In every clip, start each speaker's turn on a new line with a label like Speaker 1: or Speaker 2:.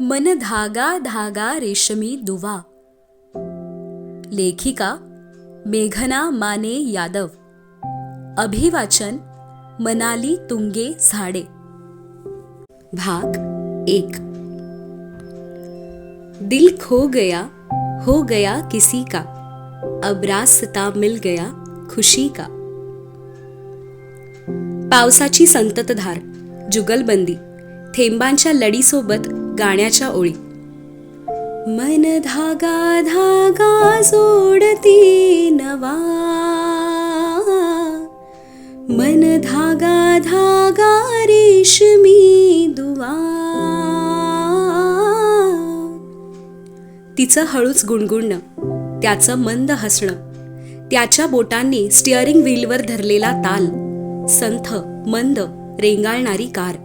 Speaker 1: मन धागा धागा रेशमी दुवा. लेखिका मेघना माने यादव. अभिवाचन मनाली तुंगे झाडे. भाग एक. दिल खो गया हो गया किसी का. अब रास्ता मिल गया खुशी का. पावसाची संततधार जुगलबंदी. थेंबांच्या लढीसोबत गाण्याच्या ओळी. मन धागा धागा जोडती नवा. मन धागा धागा रेशमी दुवा. तिचं हळूच गुणगुणणं त्याचं मंद हसणं त्याच्या बोटांनी स्टिअरिंग व्हीलवर धरलेला ताल संथ मंद रेंगाळणारी कार.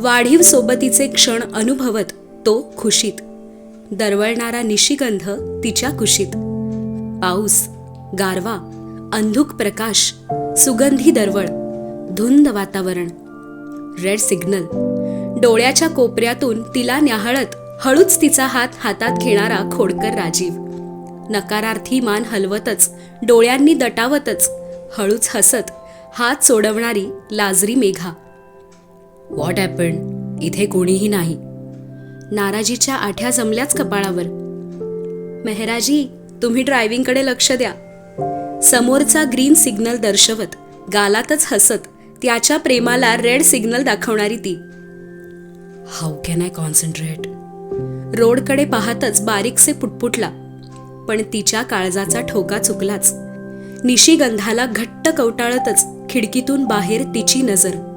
Speaker 1: वाढीव सोबतीचे क्षण अनुभवत तो खुशीत. दरवळणारा निशिगंध तिच्या कुशीत. पाऊस गारवा अंधुक प्रकाश सुगंधी दरवळ धुंद वातावरण. रेड सिग्नल डोळ्याच्या कोपऱ्यातून तिला न्याहाळत हळूच तिचा हात हातात घेणारा खोडकर राजीव. नकारार्थी मान हलवतच डोळ्यांनी दटावतच हळूच हसत हात सोडवणारी लाजरी मेघा. व्हॉट हॅपन इथे कोणीही नाही. नाराजीच्या आठ्या जमल्याच कपाळावर. मेहराजी तुम्ही ड्रायव्हिंगकडे लक्ष द्या. समोरचा ग्रीन सिग्नल दर्शवत गालातच हसत त्याच्या प्रेमाला रेड सिग्नल दाखवणारी ती. हाऊ कॅन आय कॉन्सन्ट्रेट रोडकडे पाहतच बारीकसे पुटपुटला. पण तिच्या काळजाचा ठोका चुकलाच. निशिगंधाला घट्ट कवटाळतच खिडकीतून बाहेर तिची नजर.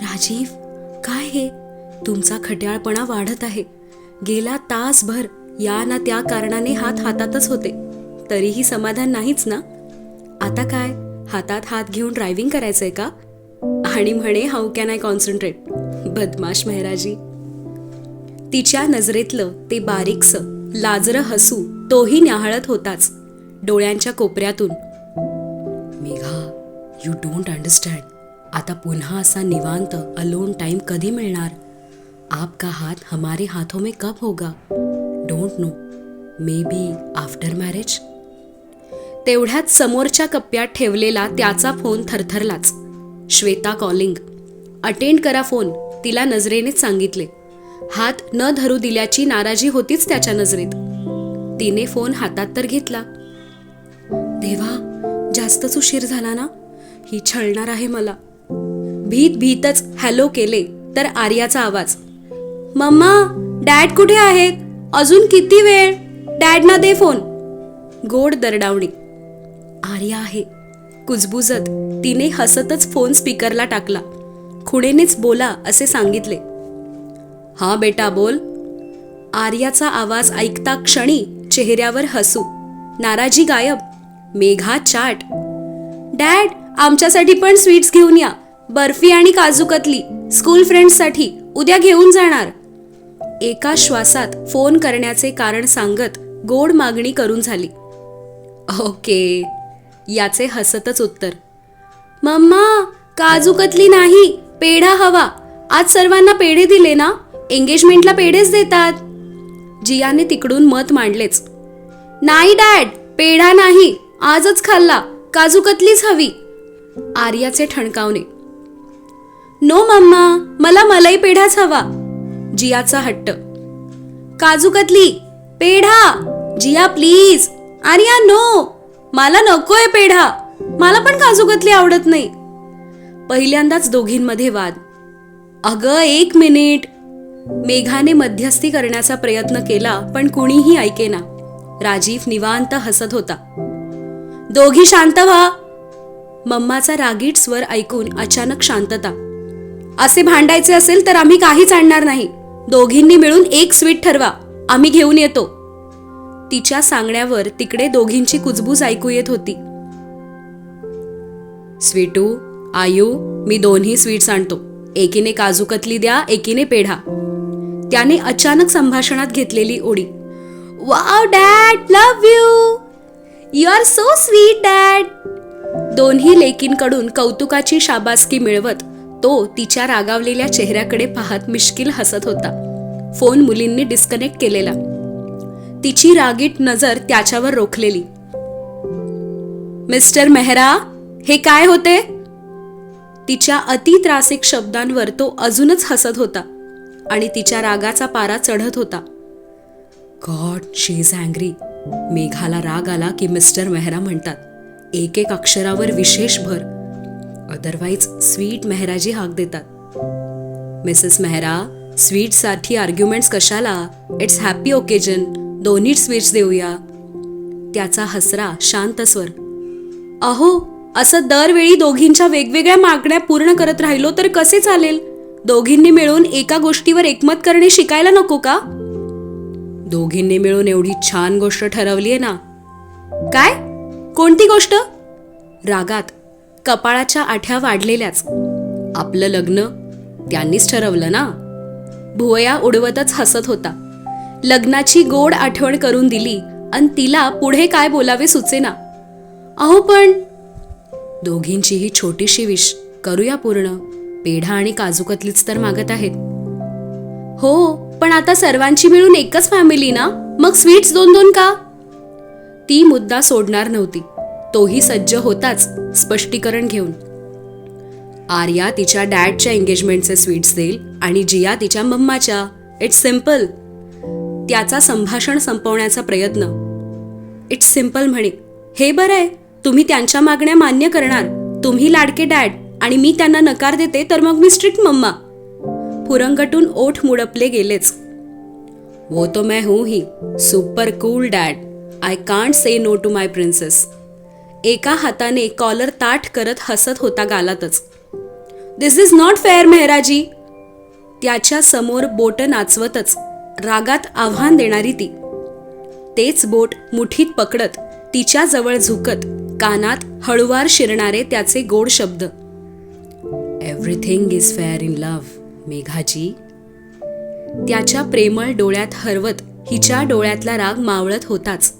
Speaker 1: राजीव काय हे? तुमचा खट्याळपणा वाढत आहे. गेला तासभर या ना त्या कारणाने हात हातातच होते. तरीही समाधान नाहीच ना? आता काय? हातात हात घेऊन ड्रायव्हिंग करायचंय का? आणि म्हणे हाऊ कॅन आय कॉन्सन्ट्रेट बदमाश मेहराजी. तिच्या नजरेतलं ते बारीकस लाजरं हसू तोही न्याहाळत होताच. डोळ्यांच्या कोपऱ्यातून मेघा यू डोंट अंडरस्टँड आता पुन्हा असा निवांत अलोन टाइम कधी मिळणार? आपका हाथ हमारे हाथों में कब होगा? Don't know maybe after marriage तेवढ्यात समोरच्या कप्प्यात ठेवलेला त्याचा फोन थरथरलाच. श्वेता कॉलिंग अटेंड करा फोन तिला नजरेनेच सांगितले. हात न धरू दिल्याची नाराजी होतीच त्याच्या नजरेत. तिने फोन हातात तर घेतला. देवा जास्तच उशीर झाला ना? ही छळणार आहे मला. भीत भीतच हॅलो केले तर आर्याचा आवाज. मम्मा डॅड कुठे आहेत? अजून किती वेळ? डॅडना दे फोन. गोड दरडावणी. आर्या आहे. कुजबुजत. तिने हसतच फोन स्पीकरला टाकला. खुणेनेच बोला असे सांगितले. हा बेटा बोल. आर्याचा आवाज ऐकता क्षणी चेहऱ्यावर हसू. नाराजी गायब. मेघा चाट. डॅड आमच्यासाठी पण स्वीट्स घेऊन या. बर्फी आणि काजू कतली स्कूल फ्रेंड्ससाठी उद्या घेऊन जाणार. एका श्वासात फोन करण्याचे कारण सांगत गोड मागणी करून झाली. ओके याचे हसतच उत्तर. मम्मा काजू कतली नाही पेढा हवा. आज सर्वांना पेढे दिले ना? एंगेजमेंटला पेढेच देतात. जियाने तिकडून मत मांडलेच. नाही डॅड पेढा नाही आजच खाल्ला. काजू कतलीच हवी. आर्याचे ठणकावणे. नो मम्मा मला मलाई पेढाच हवा. जियाचा हट्ट. Kaju katli peda. Jiya please Arya no. मला नकोय पेढा. मला पण काजू कतली आवडत नाही. पहिल्यांदाच दोघींमध्ये वाद. अगं एक मिनिट. मेघाने मध्यस्थी करण्याचा प्रयत्न केला पण कुणीही ऐकेना. राजीव निवांत हसत होता. दोघी शांत व्हा. मम्माचा रागीट स्वर ऐकून अचानक शांतता. असे भांडायचे असेल तर आम्ही काहीच आणणार नाही. दोघींनी मिळून एक स्वीट ठरवा. आम्ही घेऊन येतो. तिच्या सांगण्यावर तिकडे दोघींची कुजबूज ऐकू येत होती. स्वीटू आयू मी दोन्ही स्वीट्स आणतो. एकीने काजू कतली द्या एकीने पेढा. त्याने अचानक संभाषणात घेतलेली ओढी. Wow dad! Love you! You are so sweet dad! दोन्ही लेकींकडून कौतुकाची शाबासकी मिळवत तो तिच्या रागावलेल्या चेहऱ्याकडे पाहत मिश्किल हसत होता. फोन मुलींनी डिस्कनेक्ट केलेला. तिची रागीट नजर त्याच्यावर रोखलेली. मिस्टर मेहरा हे काय होते? तिच्या अति त्रासिक शब्दांवर तो अजूनच हसत होता आणि तिच्या रागाचा पारा चढत होता. गॉड शी इज अँग्री मेघाला राग आला की मिस्टर मेहरा म्हणतात. एक एक अक्षरावर विशेष भर अदरवाईज स्वीट मेहराजी हाक देतात मिसेस मेहरा स्वीटसाठी आर्ग्युमेंट्स कशाला इट्स हॅपी ओकेजन दोन्ही स्वीट्स देऊया त्याचा हसरा शांत स्वर अहो असं दरवेळी दोघींच्या वेगवेगळ्या मागण्या पूर्ण करत राहिलो तर कसे चालेल दोघींनी मिळून एका गोष्टीवर एकमत करणे शिकायला नको का दोघींनी मिळून एवढी छान गोष्ट ठरवलीये ना काय कोणती गोष्ट रागात कपाळाच्या आठ्या वाढलेल्याच. आपलं लग्न त्यांनीच ठरवलं ना? भुवया उडवतच हसत होता. लग्नाची गोड आठवण करून दिली आणि तिला पुढे काय बोलावे सुचेना. अहो पण दोघींची ही छोटीशी विश करूया पूर्ण. पेढा आणि काजूकतलीच तर मागत आहेत. हो पण आता सर्वांची मिळून एकच फॅमिली ना? मग स्वीट्स दोन दोन का? ती मुद्दा सोडणार नव्हती. तोही सज्ज होताच स्पष्टीकरण घेऊन. आर्या तिच्या डॅडच्या एंगेजमेंटचे स्वीट्स देईल आणि जिया तिच्या मम्माच्या. इट्स सिंपल त्याचा संभाषण संपवण्याचा प्रयत्न. इट्स सिंपल म्हणे हे बरं आहे तुम्ही त्यांच्या मागण्या मान्य करणार. तुम्ही लाडके डॅड आणि मी त्यांना नकार देते तर मग मी स्ट्रिक्ट मम्मा. फुरंगटून ओठ मुडपले गेलेच. वो तो मैं हूं ही super cool dad. I can't say no to my princess. एका हाताने कॉलर ताठ करत हसत होता गालातच. This is not fair Mehraji. त्याच्यासमोर बोट नाचवतच रागात आव्हान देणारी ती. तेच बोट मुठीत पकडत तिच्या जवळ झुकत कानात हळुवार शिरणारे त्याचे गोड शब्द. Everything is fair in love Meghaji. त्याच्या प्रेमळ डोळ्यात हरवत हिच्या डोळ्यातला राग मावळत होताच.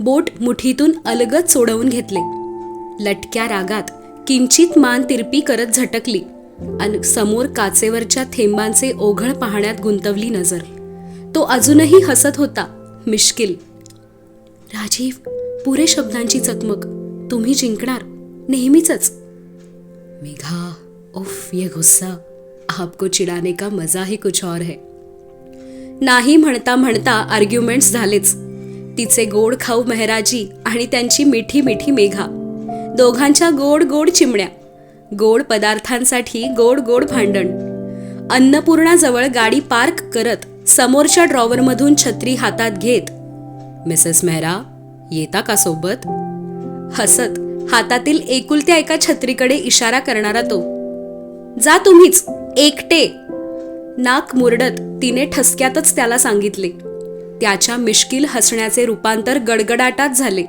Speaker 1: बोट मुठीतून अलगद सोडवून घेतले. लटक्या रागात किंचित मान तिरपी करत झटकली अन समोर काचेवरच्या थेंबांचे ओघळ पाहण्यात गुंतवली नजर. तो अजूनही हसत होता मिश्किल. राजीव पुरे शब्दांची चकमक. तुम्ही जिंकणार. नेहमीच मेघा उफ ये गुस्सा. आपको चिडाने का मजा ही कुछ और है. नाही म्हणता म्हणता आर्ग्युमेंट्स झालेच. तिचे गोड खाऊ मेहराजी आणि त्यांची मिठी मिठी मेघा. दोघांच्या गोड गोड चिमण्या. गोड पदार्थांसाठी गोड गोड भांडण. अन्नपूर्णाजवळ गाडी पार्क करत समोरच्या ड्रॉवरमधून छत्री हातात घेत मिसेस मेहरा येता का सोबत? हसत हातातील एकुलत्या एका छत्रीकडे इशारा करणारा तो जा तुम्हीच एकटे. नाक मुरडत तिने ठसक्यातच त्याला सांगितले. त्याच्या मिश्किल हसण्याचे रूपांतर गडगडाटात झाले.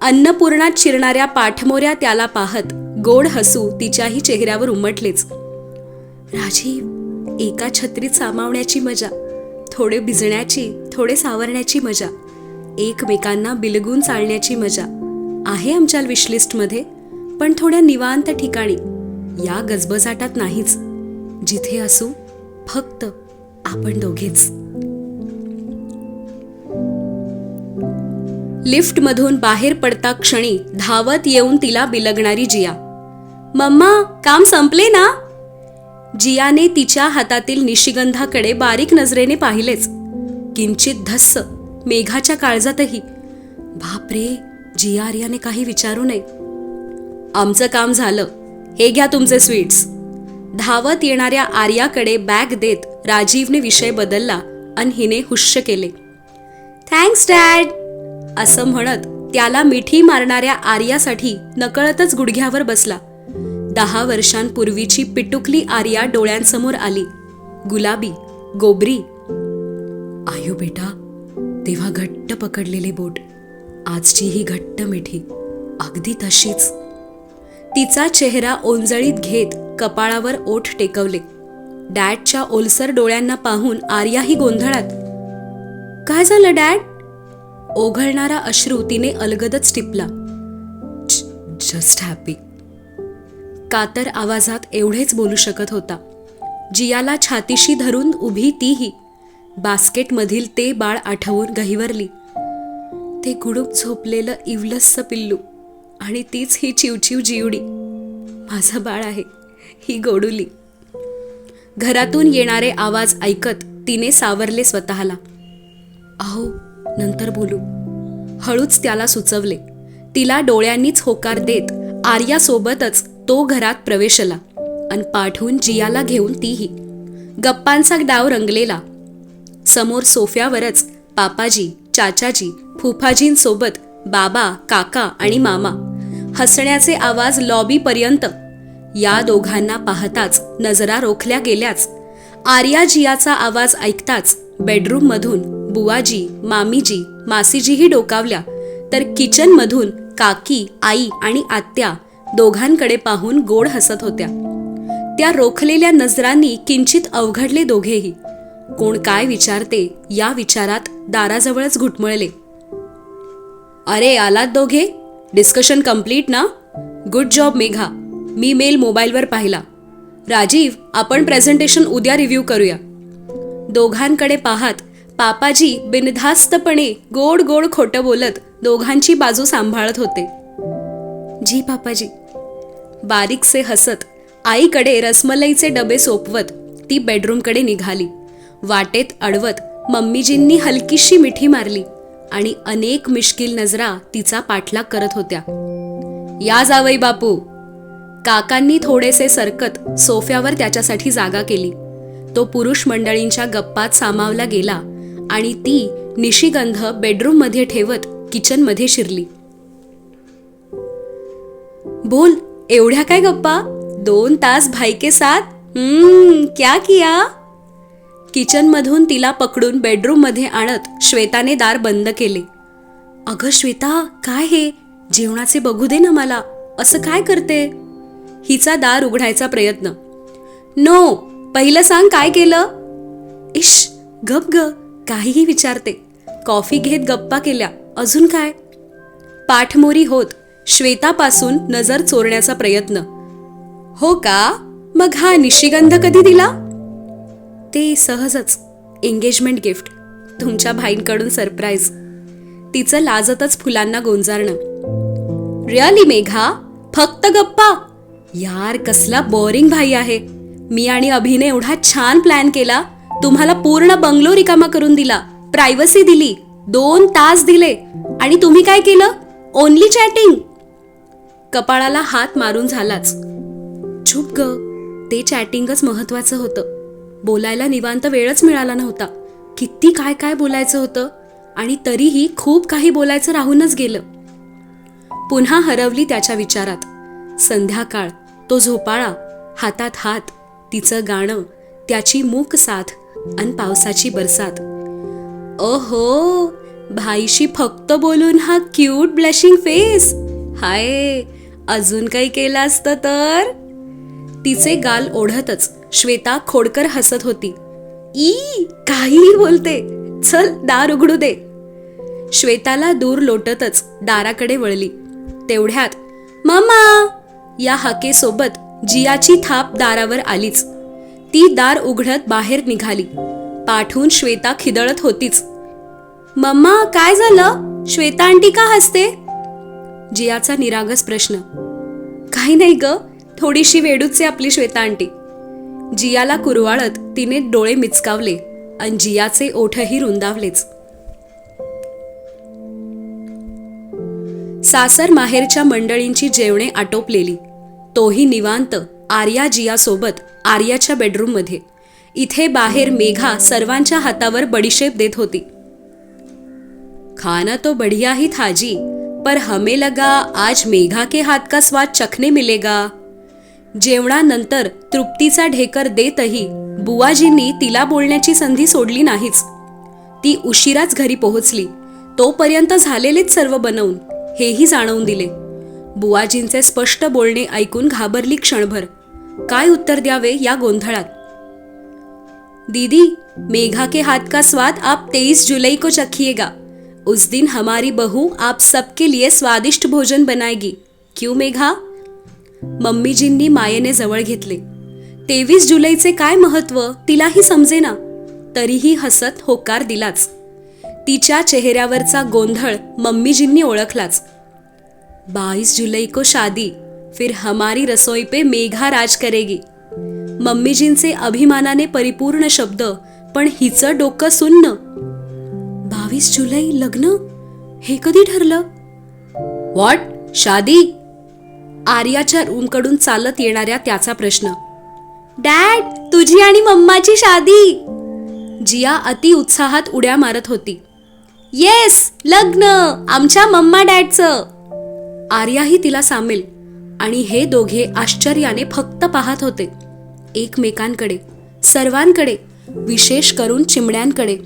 Speaker 1: अन्नपूर्णात चिरणाऱ्या पाठमोऱ्या त्याला पाहत गोड हसू तिच्याही चेहऱ्यावर उमटलेच. राजीव एका छत्रीत सामावण्याची मजा थोडे भिजण्याची थोडे सावरण्याची मजा एकमेकांना बिलगून चालण्याची मजा आहे आमच्या विशलिस्टमध्ये पण थोड्या निवांत ठिकाणी या गजबजाटात नाहीच. जिथे असू फक्त आपण दोघेच. लिफ्टमधून बाहेर पडता क्षणी धावत येऊन तिला बिलगणारी जिया. मम्मा काम संपले ना? जियाने तिच्या हातातील निशिगंधाकडे बारीक नजरेने पाहिलेच. किंचित धस्स मेघाच्या काळजातही. बापरे जिया आर्याने काही विचारू नये. आमचं काम झालं. हे घ्या तुमचे स्वीट्स. धावत येणाऱ्या आर्याकडे बॅग देत राजीवने विषय बदलला आणि हिने हुश्य केले. Thanks dad. असं म्हणत त्याला मिठी मारणाऱ्या आर्यासाठी नकळतच गुडघ्यावर बसला. दहा वर्षांपूर्वीची पिटुकली आर्या डोळ्यांसमोर आली. गुलाबी गोबरी. आयु बेटा तेव्हा घट्ट पकडलेली बोट. आजची ही घट्ट मिठी. अगदी तशीच. तिचा चेहरा ओंजळीत घेत कपाळावर ओठ टेकवले. डॅडच्या ओलसर डोळ्यांना पाहून आर्याही गोंधळात काय झालं डॅड? ओघळणारा अश्रू तिने अलगदच टिपला. जस्ट हॅपी कातर आवाजात एवढेच बोलू शकत होता. जियाला छातीशी धरून उभी तीही. बास्केटमधील ते बाळ आठवून गहिवरली. ते गुडूप झोपलेलं इवलस्स पिल्लू आणि तीच ही चिवचिव जिवडी. माझं बाळ आहे. ही गोडुली. घरातून येणारे आवाज ऐकत तिने सावरले स्वतःला. अहो नंतर बोलू. हळूच त्याला सुचवले. तिला डोळ्यांनीच होकार देत आर्यासोबतच तो घरात प्रवेशला अन पाठवून जियाला घेऊन तीही. गप्पांचा डाव रंगलेला. समोर सोफ्यावरच पापाजी चाचाजी फुफाजींसोबत बाबा काका आणि मामा हसण्याचे आवाज लॉबीपर्यंत. या दोघांना पाहताच नजरा रोखल्या गेल्याच. आर्या जियाचा आवाज ऐकताच बेडरूममधून बुवाजी मामीजी मासीजीही डोकावल्या. तर किचनमधून काकी आई आणि आत्या दोघांकडे पाहून गोड हसत होत्या. त्या रोखलेल्या नजरांनी किंचित अवघडले दोघेही. कोण काय विचारते या विचारात दाराजवळच घुटमळले. अरे आलात दोघे? डिस्कशन कंप्लीट ना? Good job Megha. मी मेल मोबाईलवर पाहिला. राजीव आपण प्रेझेंटेशन उद्या रिव्ह्यू करूया. दोघांकडे पाहत पापाजी बिनधास्तपणे गोड गोड खोटं बोलत दोघांची बाजू सांभाळत होते. जी पापाजी बारीकसे हसत आईकडे रसमलईचे डबे सोपवत ती बेडरूमकडे निघाली. वाटेत अडवत मम्मीजींनी हलकीशी मिठी मारली आणि अनेक मिश्किल नजरा तिचा पाठलाग करत होत्या. या जावई बापू. काकांनी थोडेसे सरकत सोफ्यावर त्याच्यासाठी जागा केली. तो पुरुष मंडळींच्या गप्पात सामावला गेला आणि ती निशिगंध बेडरूममध्ये ठेवत किचनमध्ये शिरली. बोल एवढ्या काय गप्पा? दोन तास भाई के साथ क्या किया? किचनमधून तिला पकडून बेडरूममध्ये आणत श्वेताने दार बंद केले. अगं श्वेता काय हे? जेवणाचे बघू दे ना मला. असं काय करते? हिचा दार उघडायचा प्रयत्न. नो पहिलं सांग काय केलं? इश गप ग. काहीही विचारते. कॉफी घेत गप्पा केल्या. अजून काय? पाठमोरी होत. श्वेतापासून नजर चोरण्याचा प्रयत्न. हो का? मग हा निशिगंध कधी दिला? ते सहजच. एंगेजमेंट गिफ्ट तुमच्या भाईंकडून सरप्राईज तिचं लाजतच फुलांना गोंजारणं. रिअली मेघा? फक्त गप्पा? यार कसला बोरिंग भाई आहे. मी आणि अभिने एवढा छान प्लॅन केला. तुम्हाला पूर्ण बंगलो रिकामा करून दिला प्रायव्हसी दिली दोन तास दिले. आणि तुम्ही काय केलं? ओनली चॅटिंग कपाळाला हात मारून झालाच. चुप ग ते चॅटिंगच महत्वाचं होतं. बोलायला निवांत वेळच मिळाला नव्हता. किती काय काय बोलायचं होतं आणि तरीही खूप काही बोलायचं राहूनच गेलं. पुन्हा हरवली त्याच्या विचारात. संध्याकाळ तो झोपाळा हातात हात तिचं गाणं त्याची मूक साथ अन पावसाची बरसात. ओहो भाईशी फक्त बोलून हा क्यूट ब्लशिंग फेस हाय अजून काही केलं असतं तर? तिचे गाल ओढतच श्वेता खोडकर हसत होती. ई काहीही बोलते. चल दार उघडू दे. श्वेताला दूर लोटतच दाराकडे वळली. तेवढ्यात मामा! या हाकेसोबत जियाची थाप दारावर आलीच. ती दार उघडत बाहेर निघाली. पाठवून श्वेता खिदळत होतीच. मम्मा काय झालं? श्वेता आंटी का हसते? जियाचा निरागस प्रश्न. काही नाही ग थोडीशी वेडूचे आपली श्वेता आंटी. जियाला कुरवाळत तिने डोळे मिचकावले आणि जियाचे ओठही रुंदावलेच. सासर माहेरच्या मंडळींची जेवणे आटोपलेली. तोही निवांत आर्या जियासोबत आर्याच्या बेडरूममध्ये. इथे बाहेर मेघा सर्वांच्या हातावर बडीशेप देत होती. खाना तो बढ़िया ही था जी पर हमें लगा आज मेघा के हात का स्वाद चखने मिलेगा. जेवणानंतर तृप्तीचा ढेकर देतही बुवाजींनी तिला बोलण्याची संधी सोडली नाहीच. ती उशिराच घरी पोहोचली. तोपर्यंत झालेलेच सर्व बनवून हेही जाणवून दिले. बुवाजींचे स्पष्ट बोलणे ऐकून घाबरली क्षणभर. काय उत्तर द्यावे या गोंधळात? दीदी मेघा के हाथ का स्वाद आप 23 जुलाई को चखिएगा। उस दिन हमारी बहू आप सबके लिए स्वादिष्ट भोजन बनाएगी। क्यों मेघा? मम्मीजींनी मायेने जवळ घेतले। तेवीस जुलैचे काय महत्त्व? तिलाही समजेना तरीही हसत होकार दिलाच। तिच्या चेहऱ्यावरचा गोंधळ मम्मीजींनी ओळखलाच। बाईस जुलै को शादी। फिर हमारी रसोई पे मेघा राज करेगी। मम्मीजींचे अभिमानाने परिपूर्ण शब्द पण हिचं डोकं सुन्न। बावीस जुलै लग्न? हे कधी ठरलं? व्हॉट शादी? आर्याच्या रूमकडून चालत येणाऱ्या त्याचा प्रश्न। डॅड तुझी आणि मम्माची शादी! जिया अति उत्साहात उड्या मारत होती। येस लग्न! आमच्या मम्मा डॅडचं! आर्याही तिला सामील। आणि हे दोघे आश्चर्याने फक्त पाहत होते. एकमेकांकडे सर्वांकडे विशेष करून चिमण्यांकडे.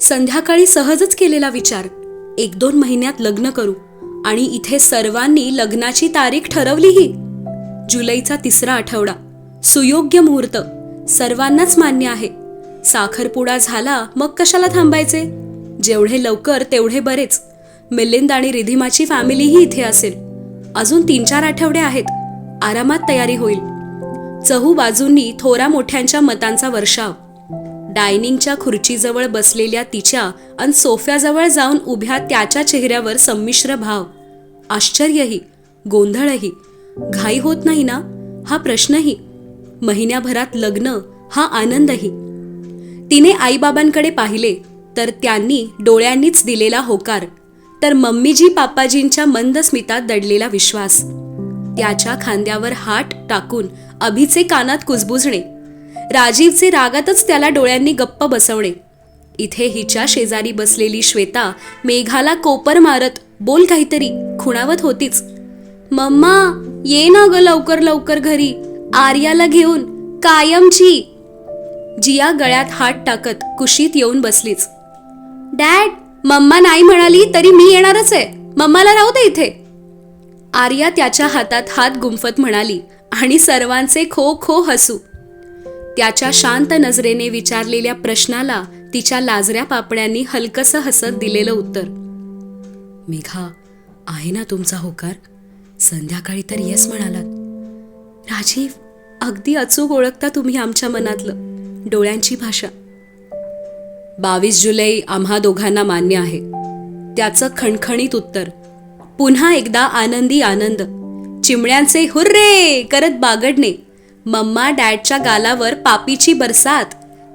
Speaker 1: संध्याकाळी सहजच केलेला विचार एक दोन महिन्यात लग्न करू आणि इथे सर्वांनी लग्नाची तारीख ठरवलीही जुलैचा तिसरा आठवडा सुयोग्य मुहूर्त सर्वांनाच मान्य आहे. साखरपुडा झाला मग कशाला थांबायचे? जेवढे लवकर तेवढे बरेच. मिलिंद आणि रिधिमाची फॅमिलीही इथे असेल. अजून तीन चार आठवडे आहेत. आरामात तयारी होईल. चहू बाजूंनी थोरा मोठ्यांच्या मतांचा वर्षाव. डायनिंगच्या खुर्चीजवळ बसलेल्या तिच्या आणि सोफ्याजवळ जाऊन उभ्या त्याच्या चेहऱ्यावर संमिश्र भाव. आश्चर्यही गोंधळही. घाई होत नाही ना? हा प्रश्नही. महिन्याभरात लग्न हा आनंदही. तिने आईबाबांकडे पाहिले तर त्यांनी डोळ्यांनीच दिलेला होकार. तर मम्मीजी पापाजींच्या मंद स्मितात दडलेला विश्वास. त्याच्या खांद्यावर हात टाकून अभिचे कानात कुजबुजणे. राजीवचे रागातच त्याला डोळ्यांनी गप्प बसवणे. इथे हिच्या शेजारी बसलेली श्वेता मेघाला कोपर मारत बोल काहीतरी खुणावत होतीच. मम्मा ये ना ग लवकर लवकर घरी आर्याला घेऊन कायमची. जिया गळ्यात हात टाकत कुशीत येऊन बसलीच. डॅड मम्मा नाही म्हणाली तरी मी येणारच आहे. मम्माला राहू दे इथे. आर्या त्याच्या हातात हात गुंफत म्हणाली आणि सर्वांचे खो खो हसू. त्याच्या शांत नजरेने विचारलेल्या प्रश्नाला तिच्या लाजऱ्या पापण्यांनी हलकसं हसत दिलेलं उत्तर. मेघा आहे ना तुमचा होकार? संध्याकाळी तर येस म्हणालात. राजीव अगदी अचूक ओळखता तुम्ही आमच्या मनातलं. डोळ्यांची भाषा. बावीस जुलै आम्हा दोघांना मान्य आहे. त्याचं खणखणीत उत्तर पुन्हा एकदा आनंदी आनंद. चिमण्यांचे हुर्रे! करत बागडणे. मम्मा डॅडच्या गालावर पापीची बरसात.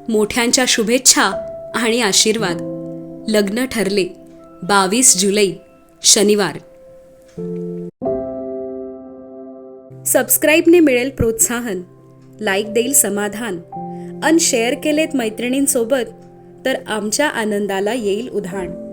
Speaker 1: मोठ्यांच्या शुभेच्छा आणि आशीर्वाद. लग्न ठरले. बावीस जुलै शनिवार. सबस्क्राईबने मिळेल प्रोत्साहन. लाईक देईल समाधान. अन शेअर केलेत मैत्रिणींसोबत तर आमच्या आनंदाला येईल उधाण.